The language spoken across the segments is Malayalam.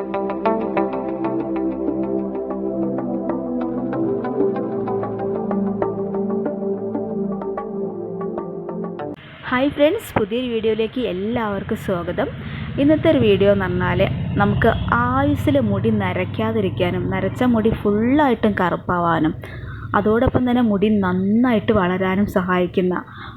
ഹായ് ഫ്രണ്ട്സ് പുതിയൊരു വീഡിയോയിലേക്ക് എല്ലാവർക്കും സ്വാഗതം. ഇന്നത്തെ ഒരു വീഡിയോ എന്ന് പറഞ്ഞാൽ നമുക്ക് ആയുസ്സിൽ മുടി നരയ്ക്കാതിരിക്കാനും നരച്ച മുടി ഫുള്ളായിട്ടും കറുപ്പാവാനും അതോടൊപ്പം തന്നെ മുടി നന്നായിട്ട് വളരാനും സഹായിക്കുന്ന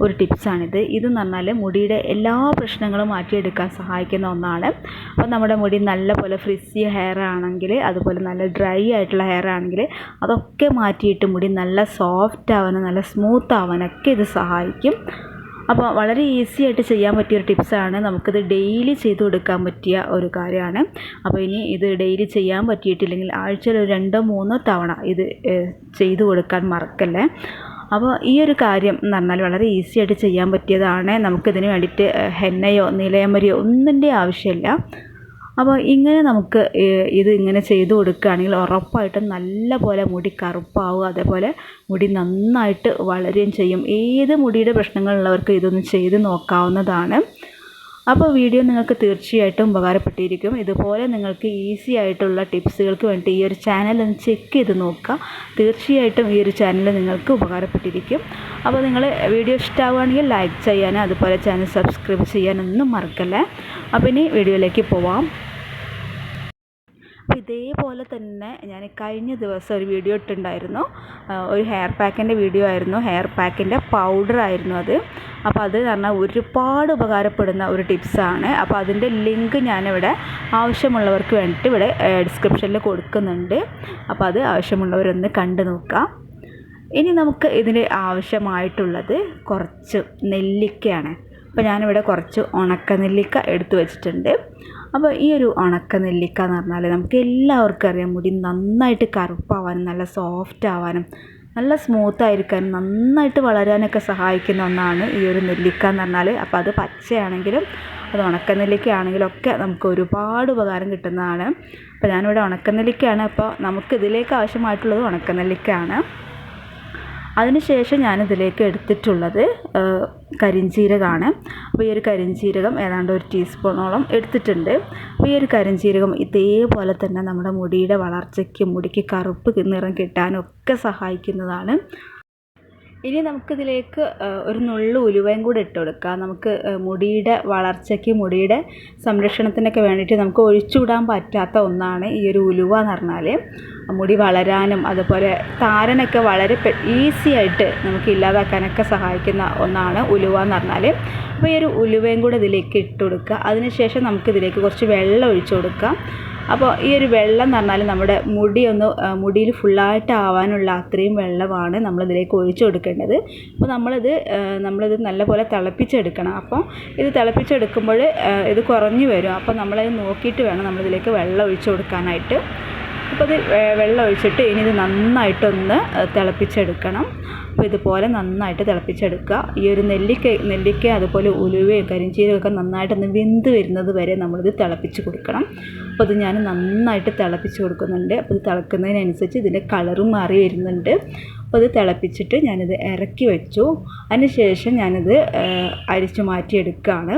ഒരു ടിപ്സാണിത്. ഇതെന്ന് പറഞ്ഞാൽ മുടിയുടെ എല്ലാ പ്രശ്നങ്ങളും മാറ്റിയെടുക്കാൻ സഹായിക്കുന്ന ഒന്നാണ്. അപ്പോൾ നമ്മുടെ മുടി നല്ല പോലെ ഫ്രിസി ഹെയർ ആണെങ്കിൽ അതുപോലെ നല്ല ഡ്രൈ ആയിട്ടുള്ള ഹെയർ ആണെങ്കിൽ അതൊക്കെ മാറ്റിയിട്ട് മുടി നല്ല സോഫ്റ്റ് ആവാനും നല്ല സ്മൂത്ത് ആവാനൊക്കെ ഇത് സഹായിക്കും. അപ്പോൾ വളരെ ഈസി ആയിട്ട് ചെയ്യാൻ പറ്റിയ ഒരു ടിപ്സാണ് നമുക്കിത് ഡെയിലി ചെയ്ത് കൊടുക്കാൻ പറ്റിയ ഒരു കാര്യമാണ്. അപ്പോൾ ഇനി ഇത് ഡെയിലി ചെയ്യാൻ പറ്റിയിട്ടില്ലെങ്കിൽ ആഴ്ചയിൽ ഒരു രണ്ടോ മൂന്നോ തവണ ഇത് ചെയ്തു കൊടുക്കാൻ മറക്കല്ലേ? അപ്പോൾ ഈ ഒരു കാര്യം എന്ന് പറഞ്ഞാൽ വളരെ ഈസി ആയിട്ട് ചെയ്യാൻ പറ്റിയതാണ്. നമുക്കിതിന് വേണ്ടിയിട്ട് ഹെന്നയോ നിലയമരിയോ ഒന്നിന്റെ ആവശ്യമില്ല. അപ്പോൾ ഇങ്ങനെ നമുക്ക് ഇത് ഇങ്ങനെ ചെയ്തു കൊടുക്കുകയാണെങ്കിൽ ഉറപ്പായിട്ടും നല്ല പോലെ മുടി കറുപ്പാവും അതേപോലെ മുടി നന്നായിട്ട് വളരുകയും ചെയ്യും. ഏത് മുടിയുടെ പ്രശ്നങ്ങളുള്ളവർക്ക് ഇതൊന്ന് ചെയ്ത് നോക്കാവുന്നതാണ്. അപ്പോൾ വീഡിയോ നിങ്ങൾക്ക് തീർച്ചയായിട്ടും ഉപകാരപ്പെട്ടിരിക്കും. ഇതുപോലെ നിങ്ങൾക്ക് ഈസി ആയിട്ടുള്ള ടിപ്സുകൾക്ക് വേണ്ടി ഈ ഒരു ചാനൽ ഒന്ന് ചെക്ക് ചെയ്ത് നോക്കുക. തീർച്ചയായിട്ടും ഈ ഒരു ചാനൽ നിങ്ങൾക്ക് ഉപകാരപ്പെട്ടിരിക്കും. അപ്പോൾ നിങ്ങൾ വീഡിയോ ഇഷ്ടമാവുകയാണെങ്കിൽ ലൈക്ക് ചെയ്യാനും അതുപോലെ ചാനൽ സബ്സ്ക്രൈബ് ചെയ്യാനൊന്നും മറക്കല്ലേ. അപ്പോൾ ഇനി വീഡിയോയിലേക്ക് പോവാം. ഇതേപോലെ തന്നെ ഞാൻ കഴിഞ്ഞ ദിവസം ഒരു വീഡിയോ ഇട്ടിട്ടുണ്ടായിരുന്നു. ഒരു ഹെയർ പാക്കിന്റെ വീഡിയോ ആയിരുന്നു. ഹെയർ പാക്കിന്റെ പൗഡർ ആയിരുന്നു അത്. അപ്പോൾ അത് പറഞ്ഞാൽ ഒരുപാട് ഉപകാരപ്പെടുന്ന ഒരു ടിപ്സാണ് അപ്പോൾ അതിന്റെ ലിങ്ക് ഞാനിവിടെ ആവശ്യമുള്ളവർക്ക് വേണ്ടിയിട്ട് ഇവിടെ ഡിസ്ക്രിപ്ഷനിൽ കൊടുക്കുന്നുണ്ട്. അപ്പോൾ അത് ആവശ്യമുള്ളവരൊന്ന് കണ്ടു നോക്കാം. ഇനി നമുക്ക് ഇതിന് ആവശ്യമായിട്ടുള്ളത് കുറച്ച് നെല്ലിക്കയാണ്. അപ്പോൾ ഞാനിവിടെ കുറച്ച് ഉണക്ക നെല്ലിക്ക എടുത്തു വെച്ചിട്ടുണ്ട്. അപ്പോൾ ഈ ഒരു ഉണക്ക നെല്ലിക്ക എന്ന് പറഞ്ഞാൽ നമുക്ക് എല്ലാവർക്കും അറിയാം മുടി നന്നായിട്ട് കറുപ്പാവാനും നല്ല സോഫ്റ്റ് ആവാനും നല്ല സ്മൂത്ത് ആയിരിക്കാനും നന്നായിട്ട് വളരാനൊക്കെ സഹായിക്കുന്ന ഒന്നാണ് ഈ ഒരു നെല്ലിക്ക എന്ന് പറഞ്ഞാൽ. അപ്പോൾ അത് പച്ചയാണെങ്കിലും അത് ഉണക്ക നെല്ലിക്ക ആണെങ്കിലും ഒക്കെ നമുക്ക് ഒരുപാട് ഉപകാരം കിട്ടുന്നതാണ്. അപ്പോൾ ഞാനിവിടെ ഉണക്ക നെല്ലിക്കയാണ്. അപ്പോൾ നമുക്ക് ഇതിലേക്ക് ആവശ്യമായിട്ടുള്ളത് ഉണക്ക നെല്ലിക്കയാണ്. അതിനുശേഷം ഞാനിതിലേക്ക് എടുത്തിട്ടുള്ളത് കരിഞ്ജീരകമാണ് അപ്പോൾ ഈ ഒരു കരിഞ്ജീരകം ഏതാണ്ട് ഒരു ടീസ്പൂണോളം എടുത്തിട്ടുണ്ട്. അപ്പോൾ ഈ ഒരു കരിഞ്ജീരകം ഇതേപോലെ തന്നെ നമ്മുടെ മുടിയുടെ വളർച്ചയ്ക്ക് മുടിക്ക് കറുപ്പ് നിറം കിട്ടാനും ഒക്കെ സഹായിക്കുന്നതാണ്. ഇനി നമുക്കിതിലേക്ക് ഒരു നുള്ളു ഉലുവയും കൂടി ഇട്ട് കൊടുക്കാം. നമുക്ക് മുടിയുടെ വളർച്ചയ്ക്ക് മുടിയുടെ സംരക്ഷണത്തിനൊക്കെ വേണ്ടിയിട്ട് നമുക്ക് ഒഴിച്ചുവിടാൻ പറ്റാത്ത ഒന്നാണ് ഈ ഒരു ഉലുവ എന്ന് പറഞ്ഞാൽ മുടി വളരാനും അതുപോലെ താരനൊക്കെ വളരെ ഈസി ആയിട്ട് നമുക്ക് ഇല്ലാതാക്കാനൊക്കെ സഹായിക്കുന്ന ഒന്നാണ് ഉലുവ എന്ന് പറഞ്ഞാൽ അപ്പോൾ ഈ ഒരു ഉലുവയും കൂടെ ഇതിലേക്ക് ഇട്ട് കൊടുക്കുക. അതിനുശേഷം നമുക്കിതിലേക്ക് കുറച്ച് വെള്ളം ഒഴിച്ചു കൊടുക്കാം. അപ്പോൾ ഈ ഒരു വെള്ളം എന്ന് പറഞ്ഞാൽ നമ്മുടെ മുടി ഒന്ന് മുടിയിൽ ഫുള്ളായിട്ട് ആവാനുള്ള അത്രയും വെള്ളമാണ് നമ്മളിതിലേക്ക് ഒഴിച്ചു കൊടുക്കേണ്ടത്. അപ്പോൾ നമ്മളിത് നമ്മളിത് നല്ലപോലെ തിളപ്പിച്ചെടുക്കണം. അപ്പോൾ ഇത് തിളപ്പിച്ചെടുക്കുമ്പോൾ ഇത് കുറഞ്ഞു വരും. അപ്പോൾ നമ്മളത് നോക്കിയിട്ട് വേണം നമ്മളിതിലേക്ക് വെള്ളം ഒഴിച്ചു കൊടുക്കാനായിട്ട്. അപ്പോൾ ഇത് വെള്ളം ഒഴിച്ചിട്ട് ഇനി ഇത് നന്നായിട്ടൊന്ന് തിളപ്പിച്ചെടുക്കണം. അപ്പോൾ ഇതുപോലെ നന്നായിട്ട് തിളപ്പിച്ചെടുക്കുക. ഈ ഒരു നെല്ലിക്ക നെല്ലിക്ക അതുപോലെ ഉലുവയും കരിഞ്ചീരകമൊക്കെ നന്നായിട്ടൊന്ന് വെന്ത് വരുന്നത് വരെ നമ്മളിത് തിളപ്പിച്ച് കൊടുക്കണം. അപ്പോൾ ഇത് ഞാൻ നന്നായിട്ട് തിളപ്പിച്ച് കൊടുക്കുന്നുണ്ട്. അപ്പോൾ ഇത് തിളക്കുന്നതിനനുസരിച്ച് ഇതിന്റെ കളറും മാറി വരുന്നുണ്ട്. അപ്പോൾ ഇത് തിളപ്പിച്ചിട്ട് ഞാനിത് ഇറക്കി വെച്ചു. അതിന് ശേഷം ഞാനിത് അരിച്ചു മാറ്റിയെടുക്കുകയാണ്.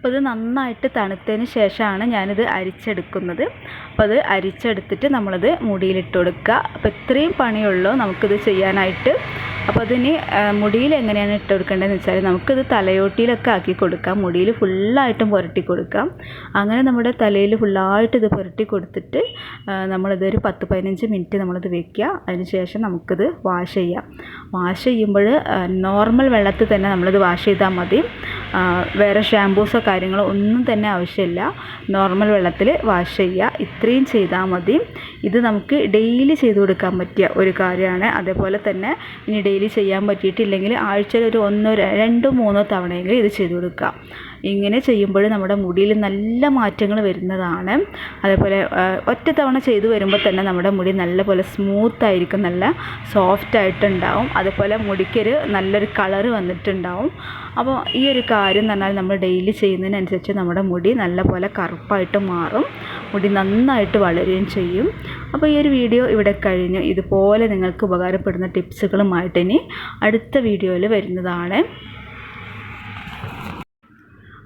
അപ്പോൾ ഇത് നന്നായിട്ട് തണുത്തതിന് ശേഷമാണ് ഞാനിത് അരിച്ചെടുക്കുന്നത്. അപ്പോൾ അത് അരിച്ചെടുത്തിട്ട് നമ്മളത് മുടിയിലിട്ട് കൊടുക്കുക അപ്പോൾ ഇത്രയും പണിയുള്ളൂ നമുക്കിത് ചെയ്യാനായിട്ട്. അപ്പോൾ അതിന് മുടിയിൽ എങ്ങനെയാണ് ഇട്ട് കൊടുക്കേണ്ടതെന്ന് വെച്ചാൽ നമുക്കിത് തലയോട്ടിയിലൊക്കെ ആക്കി കൊടുക്കാം. മുടിയിൽ ഫുള്ളായിട്ടും പുരട്ടി കൊടുക്കാം. അങ്ങനെ നമ്മുടെ തലയിൽ ഫുള്ളായിട്ട് ഇത് പുരട്ടി കൊടുത്തിട്ട് നമ്മളിത് ഒരു പത്ത് പതിനഞ്ച് മിനിറ്റ് നമ്മളിത് വെക്കുക. അതിന് ശേഷം നമുക്കിത് വാഷ് ചെയ്യാം. വാഷ് ചെയ്യുമ്പോൾ നോർമൽ വെള്ളത്തിൽ തന്നെ നമ്മളിത് വാഷ് ചെയ്താൽ മതി. വേറെ ഷാമ്പൂസോ കാര്യങ്ങളോ ഒന്നും തന്നെ ആവശ്യമില്ല. നോർമൽ വെള്ളത്തിൽ വാഷ് ചെയ്യുക. ഇത്രയും ചെയ്താൽ മതി. ഇത് നമുക്ക് ഡെയിലി ചെയ്ത് കൊടുക്കാൻ പറ്റിയ ഒരു കാര്യമാണ്. അതേപോലെ തന്നെ ഇനി ഡെയിലി ചെയ്യാൻ പറ്റിയിട്ടില്ലെങ്കിൽ ആഴ്ചയിൽ ഒരു ഒന്നോ രണ്ടോ മൂന്നോ തവണയെങ്കിലും ഇത് ചെയ്തു കൊടുക്കുക. ഇങ്ങനെ ചെയ്യുമ്പോൾ നമ്മുടെ മുടിയിൽ നല്ല മാറ്റങ്ങൾ വരുന്നതാണ്. അതേപോലെ ഒറ്റ തവണ ചെയ്തു വരുമ്പോൾ തന്നെ നമ്മുടെ മുടി നല്ലപോലെ സ്മൂത്ത് ആയിരിക്കും നല്ല സോഫ്റ്റ് ആയിട്ടുണ്ടാവും. അതുപോലെ മുടിക്കൊരു നല്ലൊരു കളർ വന്നിട്ടുണ്ടാവും. അപ്പോൾ ഈ ഒരു കാര്യം എന്ന് പറഞ്ഞാൽ നമ്മൾ ഡെയിലി ചെയ്യുന്നതിനനുസരിച്ച് നമ്മുടെ മുടി നല്ലപോലെ കറുപ്പായിട്ട് മാറും. മുടി നന്നായിട്ട് വളരുകയും ചെയ്യും. അപ്പോൾ ഈ ഒരു വീഡിയോ ഇവിടെ കഴിഞ്ഞു. ഇതുപോലെ നിങ്ങൾക്ക് ഉപകാരപ്പെടുന്ന ടിപ്സുകളുമായിട്ട് ഇനി അടുത്ത വീഡിയോയിൽ വരുന്നതാണ്.